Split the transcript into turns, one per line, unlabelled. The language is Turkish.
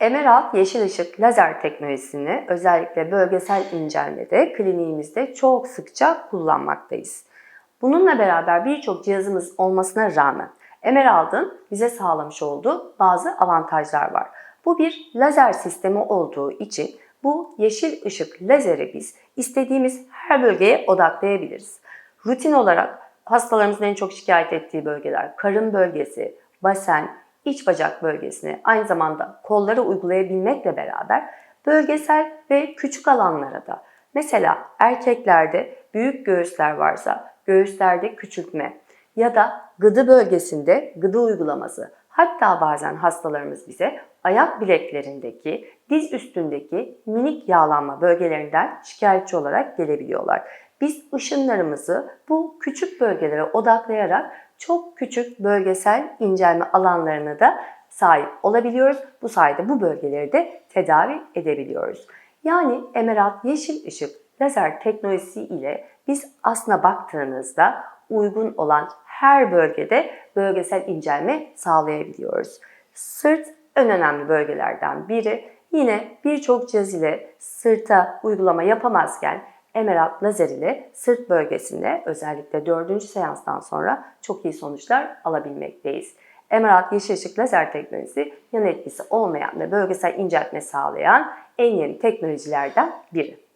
Emerald yeşil ışık lazer teknolojisini özellikle bölgesel incelmede kliniğimizde çok sıkça kullanmaktayız. Bununla beraber birçok cihazımız olmasına rağmen Emerald'ın bize sağlamış olduğu bazı avantajlar var. Bu bir lazer sistemi olduğu için bu yeşil ışık lazeri biz istediğimiz her bölgeye odaklayabiliriz. Rutin olarak hastalarımızın en çok şikayet ettiği bölgeler karın bölgesi, basen, iç bacak bölgesini aynı zamanda kollara uygulayabilmekle beraber bölgesel ve küçük alanlara da mesela erkeklerde büyük göğüsler varsa göğüslerde küçültme ya da gıdı bölgesinde gıdı uygulaması hatta bazen hastalarımız bize ayak bileklerindeki, diz üstündeki minik yağlanma bölgelerinden şikayetçi olarak gelebiliyorlar. Biz ışınlarımızı bu küçük bölgelere odaklayarak çok küçük bölgesel incelme alanlarına da sahip olabiliyoruz. Bu sayede bu bölgeleri de tedavi edebiliyoruz. Yani Emerald yeşil ışık lazer teknolojisi ile biz aslına baktığınızda uygun olan her bölgede bölgesel incelme sağlayabiliyoruz. Sırt en önemli bölgelerden biri. Yine birçok cihaz ile sırta uygulama yapamazken Emerald lazer ile sırt bölgesinde özellikle 4. seanstan sonra çok iyi sonuçlar alabilmekteyiz. Emerald yeşil ışık lazer teknolojisi yan etkisi olmayan ve bölgesel inceltme sağlayan en yeni teknolojilerden biri.